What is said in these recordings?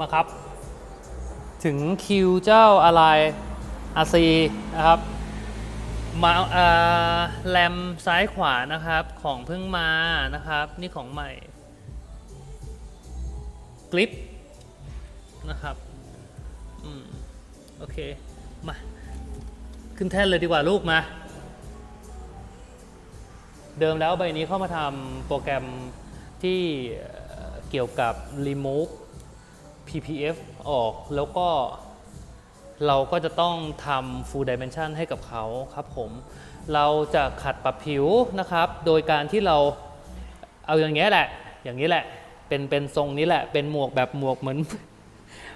มาครับ ถึงคิวเจ้าอะไรอาซีนะครับมาอ่อแรมซ้ายขวานะครับของเพิ่งมานะครับ นี่ของใหม่กลิปนะครับอืมโอเค มา ขึ้นแท่นเลยดีกว่าลูกมา เดิมแล้วใบนี้เข้ามาทำโปรแกรมที่เอ่อเกี่ยวกับ remove ppf ออกแล้วก็เราก็จะต้องทำ full dimension ให้กับเขาครับผม เราจะขัดปรับผิวนะครับ โดยการที่เราเอาอย่างเงี้ยแหละ อย่างนี้แหละ เป็นเป็นทรงนี้แหละ เป็นหมวกแบบหมวกเหมือน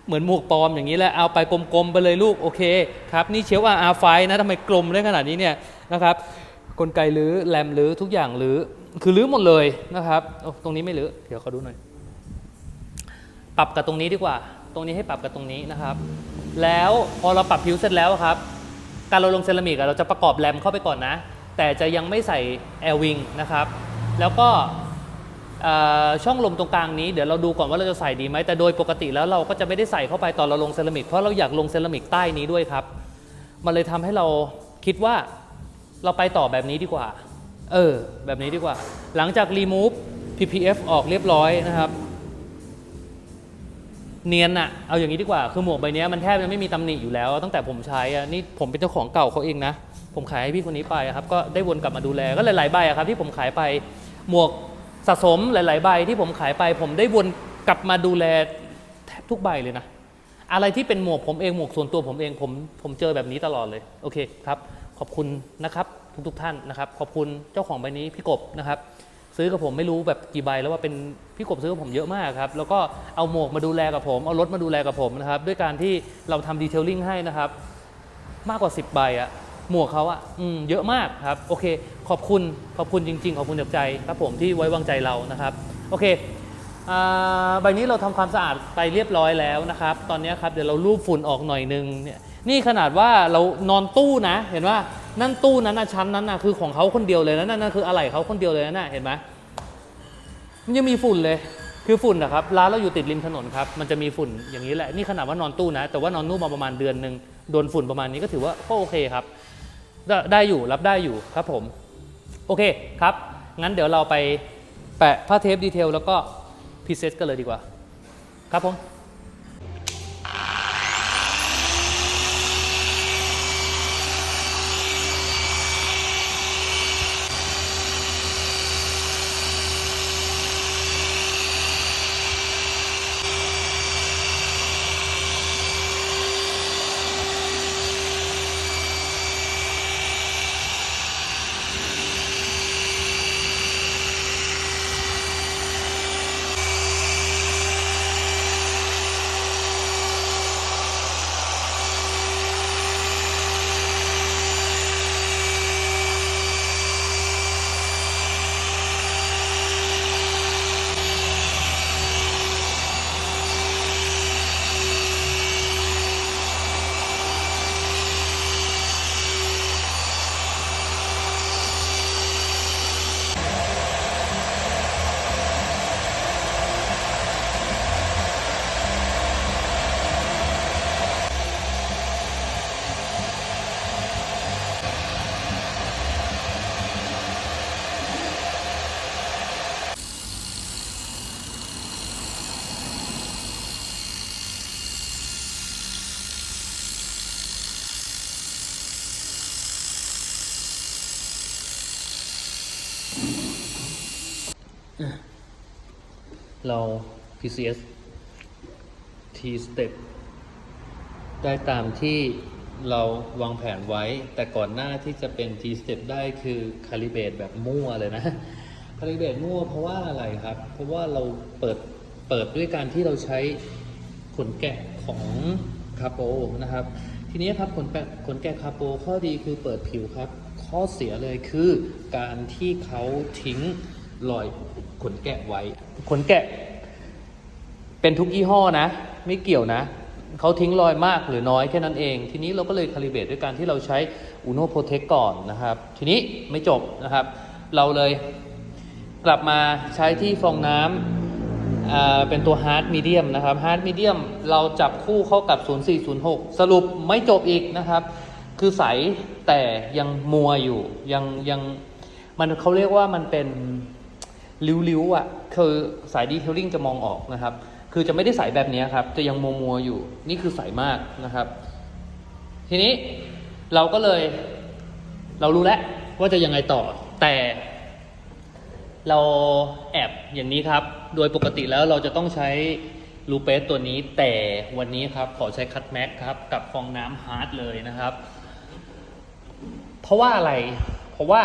เหมือนหมวกปลอมอย่างนี้แหละ เอาไปกลมๆไปเลยลูก โอเคครับ นี่เชียวว่าอาไฟนะทำไมกลมได้ขนาดนี้เนี่ยนะครับกลไกรื้อแรมรื้อทุกอย่างรื้อคือรื้อหมดเลยนะครับ ตรงนี้ไม่รื้อ เดี๋ยวเขาดูหน่อย ปรับกับตรงนี้ดีกว่า ตรงนี้ให้ปรับกับตรงนี้นะครับ แล้วพอเราปรับผิวเสร็จแล้วครับ การเราลงเซรามิกอะเราจะประกอบแรมเข้าไปก่อนนะ แต่จะยังไม่ใส่แอร์วิงนะครับ แล้วก็ช่องลมตรงกลางนี้เดี๋ยวเราดูก่อนว่าเราจะใส่ดีไหมแต่โดยปกติแล้วเราก็จะไม่ได้ใส่เข้าไปตอนเราลงเซรามิกเพราะเราอยากลงเซรามิกใต้นี้ด้วยครับ มันเลยทำให้เราคิดว่าเราไปต่อแบบนี้ดีกว่า เออ แบบนี้ดีกว่า หลังจาก remove ppf ออกเรียบร้อยนะครับ เนียนอะเอาอย่างนี้ดีกว่า คือหมวกใบนี้มันแทบจะไม่มีตำหนิอยู่แล้ว ตั้งแต่ผมใช้อะนี่ผมเป็นเจ้าของเก่าเขาเองนะ ผมขายให้พี่คนนี้ไปครับ ก็ได้วนกลับมาดูแล ก็หลายๆใบอะครับที่ผมขายไป หมวกสะสมหลาย ๆ ใบที่ผมขายไป ผมได้วนกลับมาดูแลแทบทุกใบเลยนะ อะไรที่เป็นหมวกผมเองหมวกส่วนตัวผมเองผมผมเจอแบบนี้ตลอดเลย โอเคครับ ขอบคุณนะครับทุกๆท่านนะครับ ขอบคุณเจ้าของใบนี้พี่กบนะครับ ซื้อกับผมไม่รู้แบบกี่ใบแล้วว่าเป็นพี่กบซื้อกับผมเยอะมากครับ แล้วก็เอาหมวกมาดูแลกับผม เอารถมาดูแลกับผมนะครับ ด้วยการที่เราทำดีเทลลิ่งให้นะครับ มากกว่า 10 ใบอะหมวกเขาอะอืมเยอะมากครับ โอเค ขอบคุณขอบคุณจริง ๆ ขอบคุณจากใจครับผมที่ไว้วางใจเรานะครับ โอเคอ่าใบนี้เราทำความสะอาดไปเรียบร้อยแล้วนะครับ ตอนนี้ครับเดี๋ยวเราลูบฝุ่นออกหน่อยนึงเนี่ยนี่ขนาดว่าเรานอนตู้นะ เห็นว่า นั่นตู้นั้นนะชั้นนั้นนะคือของเขาคนเดียวเลยนะนั่นนั่นคืออะไรเขาคนเดียวเลยนะน่ะเห็นไหมมันยังมีฝุ่นเลย คือฝุ่นนะครับร้านเราอยู่ติดริมถนนครับมันจะมีฝุ่นอย่างนี้แหละนี่ขนาดว่านอนตู้นะ แต่ว่านอนนู่มาประมาณเดือนหนึ่งโดนฝุ่นประมาณนี้ก็ถือว่าก็โอเคครับได้ได้อยู่รับได้อยู่ครับผม โอเคครับ งั้นเดี๋ยวเราไปแปะผ้าเทปดีเทลแล้วก็พรีเซตกันเลยดีกว่า ครับผม เรา PCS T step ได้ตามที่เราวางแผนไว้ แต่ก่อนหน้าที่จะเป็น T step ได้คือ calibrate แบบมั่วเลยนะ calibrate มั่วเพราะว่าอะไรครับ เพราะว่าเราเปิดเปิดด้วยการที่เราใช้ขนแกะของคาโปนะครับ ทีนี้ครับขนแกะขนแกะคาโปข้อดีคือเปิดผิวครับ ข้อเสียเลยคือการที่เขาทิ้งรอย ขนแกะไว้ ขนแกะ เป็นทุกยี่ห้อนะ ไม่เกี่ยวนะ เขาทิ้งรอยมากหรือน้อยแค่นั้นเอง ทีนี้เราก็เลยคาลิเบตด้วยการที่เราใช้ Uno Protect ก่อนนะครับ ทีนี้ไม่จบนะครับ เราเลยกลับมาใช้ที่ฟองน้อ่าเป็นตัว hard medium นะครับ hard medium เราจับคู่เข้ากับ 0406 สรุปไม่จบอีกนะครับ คือใสแต่ยังมัวอยู่ยังยังมันเขาเรียกว่ามันเป็น ริ้วๆอะคือสายดีเทลลิ่งจะมองออกนะครับ คือจะไม่ได้ใสแบบนี้ครับ จะยังมัวมัวๆอยู่นี่คือใสมากนะครับ ทีนี้เราก็เลย เรารู้แล้วว่าจะยังไงต่อ แต่ เราแอบอย่างนี้ครับ โดยปกติแล้วเราจะต้องใช้ลูเปสตัวนี้ แต่วันนี้ครับขอใช้คัตแม็กครับ กับฟองน้ำฮาร์ดเลยนะครับ เพราะว่าอะไร เพราะว่า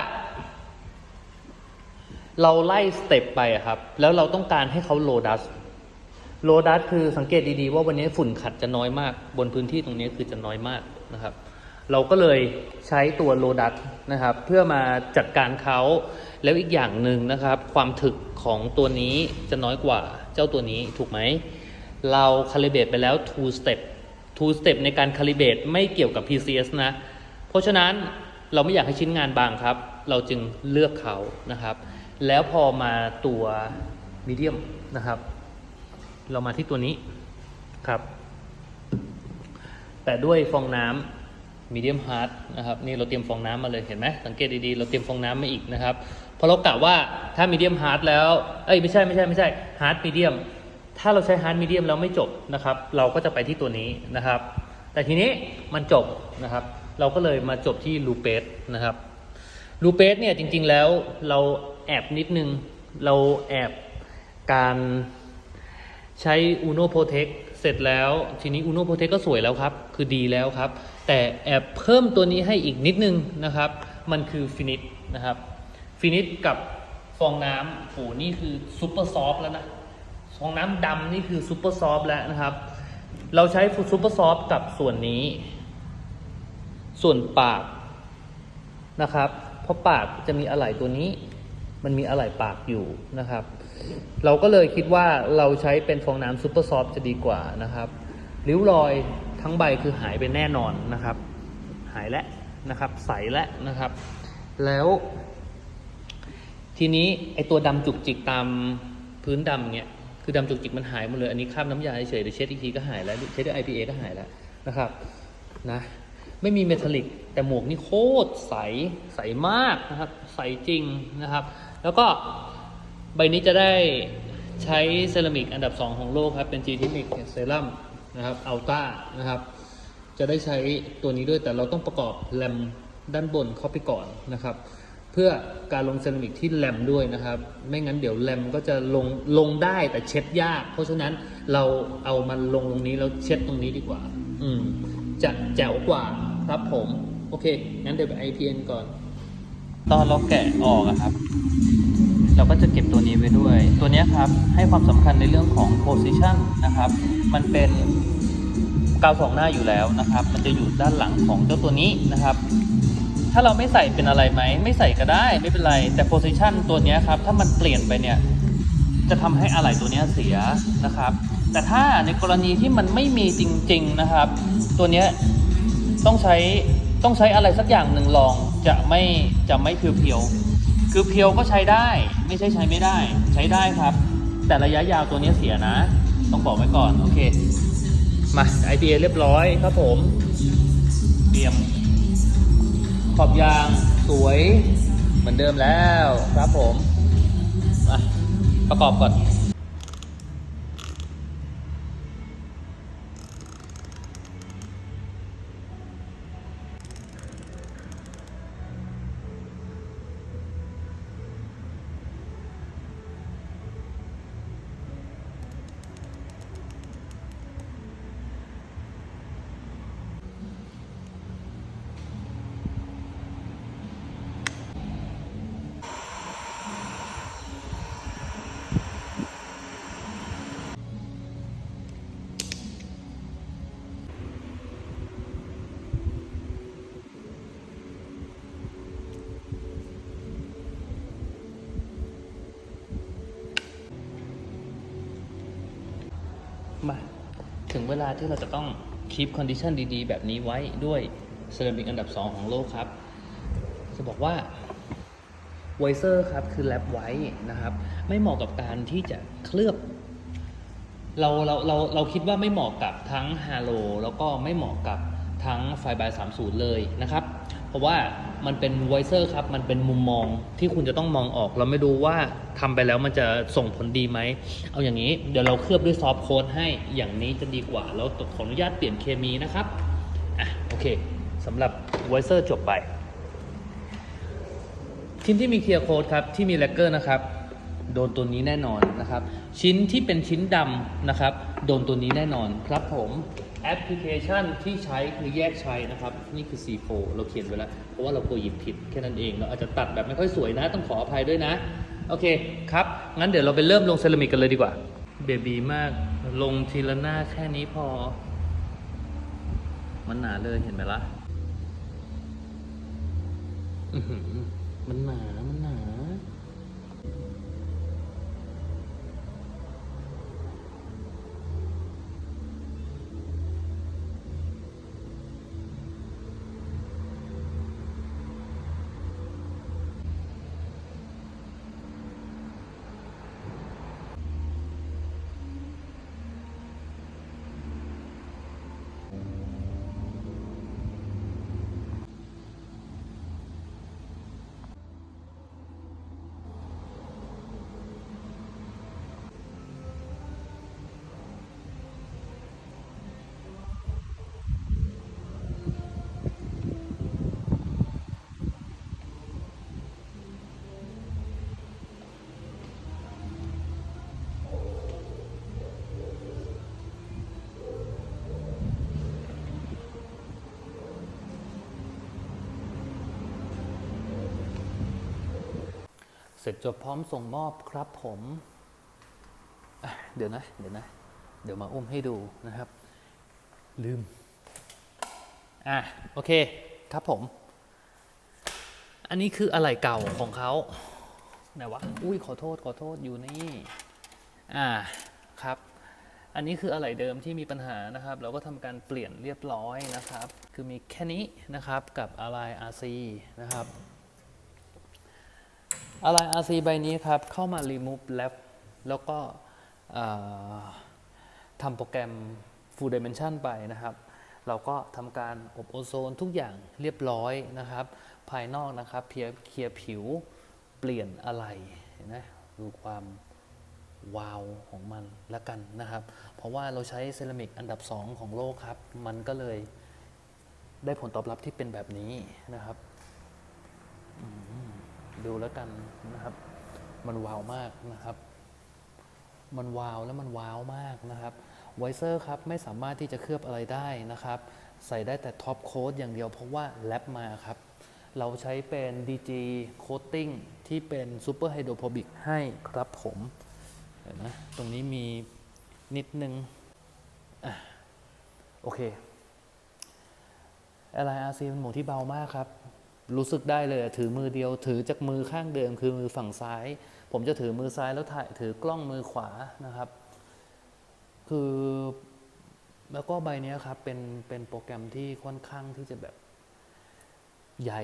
เราไล่สเต็ปไปครับ แล้วเราต้องการให้เขาโลดัสโลดัสคือสังเกตดีๆ ว่าวันนี้ฝุ่นขัดจะน้อยมาก บนพื้นที่ตรงนี้คือจะน้อยมากนะครับ เราก็เลยใช้ตัวโลดัสนะครับ เพื่อมาจัดการเขาแล้วอีกอย่างหนึ่งนะครับ ความถึกของตัวนี้จะน้อยกว่าเจ้าตัวนี้ถูกไหม เราคาลิเบตไปแล้ว two step two step ในการคาลิเบตไม่เกี่ยวกับ PCS นะ เพราะฉะนั้นเราไม่อยากให้ชิ้นงานบางครับ เราจึงเลือกเขานะครับ แล้วพอมาตัวมีเดียมนะครับ เรามาที่ตัวนี้ครับ แต่ด้วยฟองน้ำมีเดียมฮาร์ดนะครับนี่เราเตรียมฟองน้ำมาเลยเห็นไหมสังเกตดีๆเราเตรียมฟองน้ำมาอีกนะครับเพราะเรากะว่าถ้ามีเดียมฮาร์ดแล้วเอ้ยไม่ใช่ไม่ใช่ไม่ใช่ฮาร์ดมีเดียมถ้าเราใช้ฮาร์ดมีเดียมแล้วไม่จบนะครับ เราก็จะไปที่ตัวนี้นะครับ แต่ทีนี้มันจบนะครับ เราก็เลยมาจบที่ลูเปสนะครับลูเปสเนี่ยจริงๆแล้วเรา แอบนิดนึง เราแอบการใช้ Uno Protect เสร็จแล้ว ทีนี้ Uno Protect ก็สวยแล้วครับ คือดีแล้วครับ แต่แอบเพิ่มตัวนี้ให้อีกนิดนึงนะครับ มันคือฟินิชนะครับฟินิชกับฟองน้ำโหนี่คือซูเปอร์ซอฟแล้วนะฟองน้ำดำนี่คือซูเปอร์ซอฟแล้วนะครับ เราใช้ซูเปอร์ซอฟกับส่วนนี้ ส่วนปากนะครับ เพราะปากจะมีอะไหล่ตัวนี้ มันมีอะไหล่ปากอยู่นะครับ เราก็เลยคิดว่าเราใช้เป็นฟองน้ำซูเปอร์ซอฟจะดีกว่านะครับริ้วรอยทั้งใบคือหายไปแน่นอนนะครับ หายแล้วนะครับใสแล้วนะครับ แล้ว ทีนี้ไอตัวดำจุกจิกตามพื้นดำเนี่ยคือดำจุกจิกมันหายหมดเลย อันนี้คราบน้ำยาเฉยๆเดี๋ยวเช็ดอีกทีก็หายแล้วเช็ดด้วย IPA ก็หายแล้วนะครับนะไม่มีเมทัลลิกแต่หมวกนี่โคตรใสใสมากนะครับ ใสจริงนะครับ แล้วก็ใบนี้จะได้ใช้เซรามิกอันดับ 2 ของโลกครับ เป็น G ทิมิกเซรั่มนะครับอัลต้านะครับ จะได้ใช้ตัวนี้ด้วยแต่เราต้องประกอบแรมด้านบนเข้าไปก่อนนะครับ เพื่อการลงเซรามิกที่แรมด้วยนะครับ ไม่งั้นเดี๋ยวแรมก็จะลงลงได้แต่เช็ดยาก เพราะฉะนั้นเราเอามันลงตรงนี้แล้วเช็ดตรงนี้ดีกว่า อืมจะแจ๋วกว่าครับผม โอเค งั้นเดี๋ยวไป IPN ก่อน ตอนเราแกะออกอะครับ เราก็จะเก็บตัวนี้ไว้ด้วย ตัวนี้ครับให้ความสำคัญในเรื่องของ position นะครับ มันเป็นกาวสองหน้าอยู่แล้วนะครับ มันจะอยู่ด้านหลังของเจ้าตัวนี้นะครับ ถ้าเราไม่ใส่เป็นอะไรไหม ไม่ใส่ก็ได้ไม่เป็นไร แต่ position ตัวนี้ครับ ถ้ามันเปลี่ยนไปเนี่ย จะทำให้อะไหล่ตัวนี้เสียนะครับ แต่ถ้าในกรณีที่มันไม่มีจริง ๆนะครับ ตัวนี้ต้องใช้ต้องใช้อะไรสักอย่างหนึ่งลองจะไม่จะไม่เพียวๆ คือเพียวก็ใช้ได้ ไม่ใช่ใช้ไม่ได้ ใช้ได้ครับ แต่ระยะยาวตัวนี้เสียนะ ต้องบอกไว้ก่อนโอเค มาไอเดียเรียบร้อยครับผม เตรียม ขอบยางสวย เหมือนเดิมแล้วครับผมมาประกอบก่อน ถึงเวลาที่เราจะต้องคีปคอนดิชันดีๆ แบบนี้ไว้ด้วยเซรามิกอันดับ 2 ของโลกครับ จะบอกว่าไวเซอร์ครับคือแลบไว้นะครับ ไม่เหมาะกับการที่จะเคลือบ เราเราเราเราคิดว่าไม่เหมาะกับทั้งฮาโลแล้วก็ไม่เหมาะกับทั้งไฟบาย30 เลยนะครับ เพราะว่ามันเป็น voicer ครับ มันเป็นมุมมองที่คุณจะต้องมองออก เราไม่รู้ว่าทำไปแล้วมันจะส่งผลดีไหม เอาอย่างนี้ เดี๋ยวเราเคลือบด้วยซอฟต์โค้ดให้ อย่างนี้จะดีกว่า แล้วขออนุญาตเปลี่ยนเคมีนะครับ อะ โอเคสำหรับ voicer จบไป ชิ้นที่มีเคลียร์โค้ดครับ ที่มีแลกเกอร์นะครับ โดนตัวนี้แน่นอนนะครับ ชิ้นที่เป็นชิ้นดำนะครับ โดนตัวนี้แน่นอนครับผม แอปพลิเคชันที่ใช้คือแยกใช้นะครับ นี่คือ C4 เราเขียนไว้แล้ว เพราะว่าเรากลัวหยิบผิดแค่นั้นเอง เราอาจจะตัดแบบไม่ค่อยสวยนะ ต้องขออภัยด้วยนะ โอเคครับ งั้นเดี๋ยวเราไปเริ่มลงเซรามิกกันเลยดีกว่า เบบีมากลงทีละหน้าแค่นี้พอ มันหนาเลยเห็นไหมล่ะมันหนา มันหนา เส ร็จจบพร้อมส่งมอบครับผม เดี๋ยวนะ เดี๋ยวนะ เดี๋ยวมาอุ้มให้ดูนะครับ ลืม อะ โอเค ครับผม อันนี้คืออะไรเก่าของเขาไหนวะ อุ้ยขอโทษขอโทษอยู่นี่ อ่า ครับอันนี้คืออะไรเดิมที่มีปัญหานะครับ เราก็ทำการเปลี่ยนเรียบร้อยนะครับ คือมีแค่นี้นะครับกับอะไร RC นะครับ อะไร RC ใบนี้ครับ เข้ามา remove lab แล้วก็ทำโปรแกรม full dimension ไปนะครับ เราก็ทำการอบโอโซนทุกอย่างเรียบร้อยนะครับ ภายนอกนะครับเพียเคลียร์ผิวเปลี่ยนอะไรเห็นไหมดูความวาวของมันล้วกันนะครับ เพราะว่าเราใช้เซรามิกอันดับ 2 ของโลกครับ มันก็เลยได้ผลตอบรับที่เป็นแบบนี้นะครับ ดูแล้วกันนะครับ มันว้าวมากนะครับ มันว้าวแล้วมันว้าวมากนะครับไวเซอร์ครับไม่สามารถที่จะเคลือบอะไรได้นะครับ ใส่ได้แต่ท็อปโค้ดอย่างเดียวเพราะว่าแลบมาครับ เราใช้เป็น DG Coating ที่เป็น Super Hydrophobic ให้ครับผมเดี๋ยวนะตรงนี้มีนิดนึงอะโอเค LIRC เป็นหมวกที่เบามากครับ รู้สึกได้เลยถือมือเดียวถือจากมือข้างเดิมคือมือฝั่งซ้าย ผมจะถือมือซ้ายแล้วถ่ายถือกล้องมือขวานะครับ คือแล้วก็ใบนี้ครับเป็นเป็นโปรแกรมที่ค่อนข้างที่จะแบบใหญ่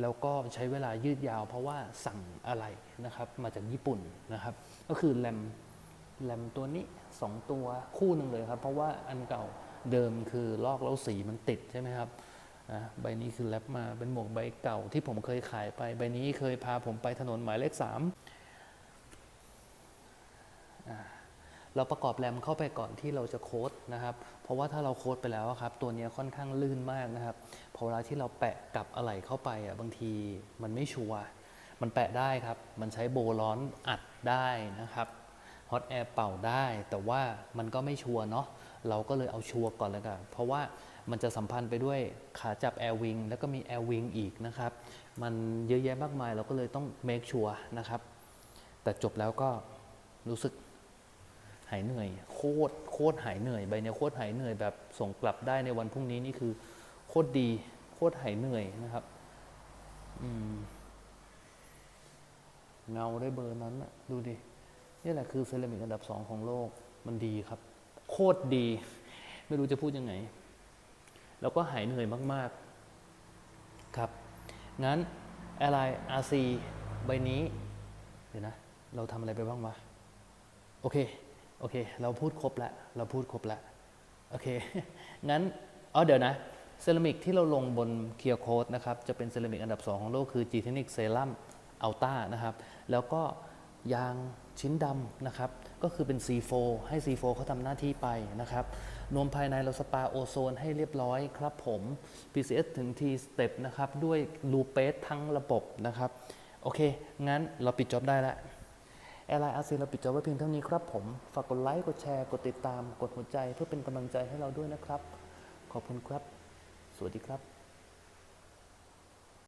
แล้วก็ใช้เวลายืดยาว เพราะว่าสั่งอะไรนะครับ มาจากญี่ปุ่นนะครับ ก็คือแรมแรมตัวนี้สองตัวคู่หนึ่งเลยครับ เพราะว่าอันเก่าเดิมคือลอกแล้วสีมันติดใช่ไหมครับ นะใบนี้คือแรปมาเป็นหมวกใบเก่าที่ผมเคยขายไป ใบนี้เคยพาผมไปถนนหมายเลขสามเราประกอบแรมเข้าไปก่อนที่เราจะโค้ดนะครับ เพราะว่าถ้าเราโค้ดไปแล้วครับ ตัวนี้ค่อนข้างลื่นมากนะครับ พอเวลาที่เราแปะกับอะไหล่เข้าไปอะบางทีมันไม่ชัวร์มันแปะได้ครับ มันใช้โบร้อนอัดได้นะครับฮอตแอร์เป่าได้ แต่ว่ามันก็ไม่ชัวร์เนาะ เราก็เลยเอาชัวร์ก่อนแล้วกันเพราะว่ามันจะสัมพันธ์ไปด้วยขาจับแอร์วิงแล้วก็มีแอร์วิงอีกนะครับ มันเยอะแยะมากมายเราก็เลยต้องเมคชัวร์นะครับ แต่จบแล้วก็รู้สึกหายเหนื่อย โคตรโคตรหายเหนื่อยใบเนี้ยโคตรหายเหนื่อยแบบส่งกลับได้ในวันพรุ่งนี้นี่คือโคตรดี โคตรหายเหนื่อยนะครับอืมเงาได้เบอร์นั้นนะดูดินี่แหละคือเซรามิกอันดับสองของโลกมันดีครับ โคตรดี ไม่รู้จะพูดยังไง แล้วก็หายเหนื่อยมาก ๆ ครับ งั้น Ally RC ใบนี้ เดี๋ยวนะ เราทำอะไรไปบ้างวะ โอเค โอเค เราพูดครบแล้วเราพูดครบแล้วโอเค งั้นอ๋อเดี๋ยวนะ เซรามิกที่เราลงบนเคียร์โคดนะครับ จะเป็นเซรามิกอันดับ 2 ของโลกคือ g t e c h n i c Serum Ultra นะครับ แล้วก็ยาง ชิ้นดำนะครับ ก็คือเป็น C4 ให้ C4 เขาทำหน้าที่ไปนะครับ นวมภายในเราสปาโอโซนให้เรียบร้อยครับผม PCS ถึง T Step นะครับ ด้วยลูเปสทั้งระบบนะครับ โอเค งั้นเราปิดจ็อบได้แล้วแอร์ไลน์อาซีเราปิดจอบไว้เพียงเท่านี้ครับผม ฝากกดไลค์ กดแชร์ กดติดตาม กดหัวใจเพื่อเป็นกำลังใจให้เราด้วยนะครับ ขอบคุณครับ สวัสดีครับ